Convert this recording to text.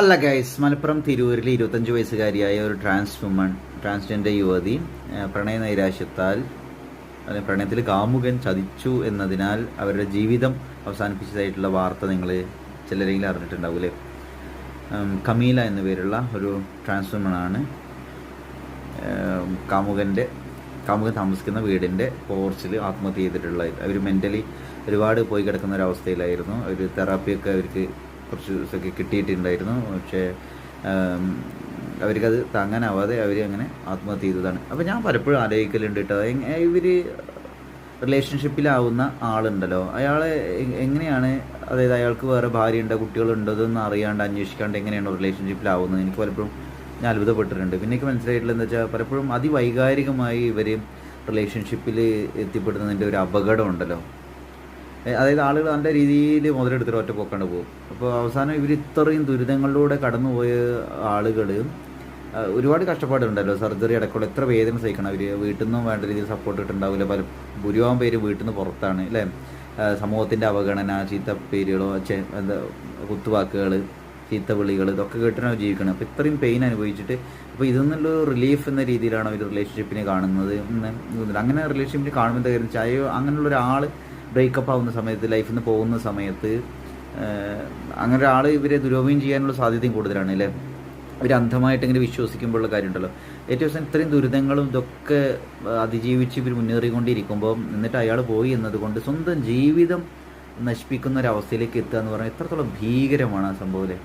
ഹല്ല guys Malappuram തിരൂരിൽ ഇരുപത്തഞ്ച് വയസ്സുകാരിയായ ഒരു ട്രാൻസ് വുമൺ ട്രാൻസ്ജെൻഡർ യുവതി പ്രണയ നൈരാശ്യത്താൽ അല്ലെങ്കിൽ പ്രണയത്തിൽ കാമുകൻ ചതിച്ചു എന്നതിനാൽ അവരുടെ ജീവിതം അവസാനിപ്പിച്ചതായിട്ടുള്ള വാർത്ത നിങ്ങൾ ചിലരെങ്കിലും അറിഞ്ഞിട്ടുണ്ടാവും അല്ലേ? കമീല എന്ന പേരുള്ള ഒരു ട്രാൻസ് ഏഹ്, കാമുകന്റെ കാമുകൻ താമസിക്കുന്ന വീടിന്റെ പോർച്ചിൽ ആത്മഹത്യ ചെയ്തിട്ടുള്ള അവർ മെന്റലി ഒരുപാട് പോയി കിടക്കുന്ന ഒരു അവസ്ഥയിലായിരുന്നു. ഒരു തെറാപ്പിയൊക്കെ അവർക്ക് കുറച്ച് ദിവസമൊക്കെ കിട്ടിയിട്ടുണ്ടായിരുന്നു. പക്ഷേ അവർക്കത് താങ്ങാനാവാതെ അവർ അങ്ങനെ ആത്മഹത്യ ചെയ്തതാണ്. അപ്പോൾ ഞാൻ പലപ്പോഴും ആലോചിക്കലുണ്ട് കേട്ടോ. ഇവർ റിലേഷൻഷിപ്പിലാവുന്ന ആളുണ്ടല്ലോ. അയാളെ എങ്ങനെയാണ് അതായത് അയാൾക്ക് വേറെ ഭാര്യയുണ്ടോ കുട്ടികളുണ്ടോ ഇതൊന്നും അറിയാണ്ട് അന്വേഷിക്കാണ്ട് എങ്ങനെയാണ് റിലേഷൻഷിപ്പിലാവുന്നത് എനിക്ക് പലപ്പോഴും ഞാൻ അത്ഭുതപ്പെട്ടിട്ടുണ്ട്. പിന്നെ എനിക്ക് മനസ്സിലായിട്ടുള്ള എന്താ വെച്ചാൽ പലപ്പോഴും അതിവൈകാരികമായി ഇവർ റിലേഷൻഷിപ്പിൽ എത്തിപ്പെടുന്നതിന്റെ ഒരു അപകടം ഉണ്ടല്ലോ. അതായത് ആളുകൾ നല്ല രീതിയിൽ മുതലെടുത്തിട്ട് ഒറ്റ പോക്കാണ്ട് പോകും. അപ്പോൾ അവസാനം ഇവർ ഇത്രയും ദുരിതങ്ങളിലൂടെ കടന്നുപോയ ആളുകൾ ഒരുപാട് കഷ്ടപ്പാടുണ്ടല്ലോ സർജറി അടക്കമുള്ള എത്ര വേദന സഹിക്കണം അവർ വീട്ടിൽ നിന്നും വേണ്ട രീതിയിൽ സപ്പോർട്ട് കിട്ടുന്നുണ്ടാവില്ല പല ഭൂരിഭാഗം പേര് വീട്ടിൽ നിന്ന് പുറത്താണ് അല്ലേ? സമൂഹത്തിന്റെ അവഗണന ചീത്ത പേരുകളോ ചെ- എന്താ കുത്തുവാക്കുകൾ ചീത്ത വിളികൾ ഇതൊക്കെ കേട്ടിട്ടാണ് ജീവിക്കണം അപ്പോൾ ഇത്രയും പെയിൻ അനുഭവിച്ചിട്ട് അപ്പോൾ ഇതിൽ നിന്നുള്ളൊരു റിലീഫ് എന്ന രീതിയിലാണ് അവർ റിലേഷൻഷിപ്പിനെ കാണുന്നത് അങ്ങനെ റിലേഷൻഷിപ്പിനെ കാണുമ്പോൾ എന്താ കാര്യം അയ്യോ അങ്ങനെയുള്ള ഒരാൾ ബ്രേക്കപ്പ് ആവുന്ന സമയത്ത് ലൈഫിൽ നിന്ന് പോകുന്ന സമയത്ത് അങ്ങനെ ഒരാൾ ഇവരെ ദുരുപയോഗം ചെയ്യാനുള്ള സാധ്യതയും കൂടുതലാണ് അല്ലേ? ഇവർ അന്ധമായിട്ട് ഇങ്ങനെ വിശ്വസിക്കുമ്പോഴുള്ള കാര്യമുണ്ടല്ലോ. ഏറ്റവും ഇത്രയും ദുരിതങ്ങളും ഇതൊക്കെ അതിജീവിച്ച് ഇവർ മുന്നേറിക്കൊണ്ടിരിക്കുമ്പോൾ എന്നിട്ട് അയാൾ പോയി എന്നതുകൊണ്ട് സ്വന്തം ജീവിതം നശിപ്പിക്കുന്ന ഒരു അവസ്ഥയിലേക്ക് എത്തുക എന്ന് പറഞ്ഞാൽ എത്രത്തോളം ഭീകരമാണ് ആ സംഭവം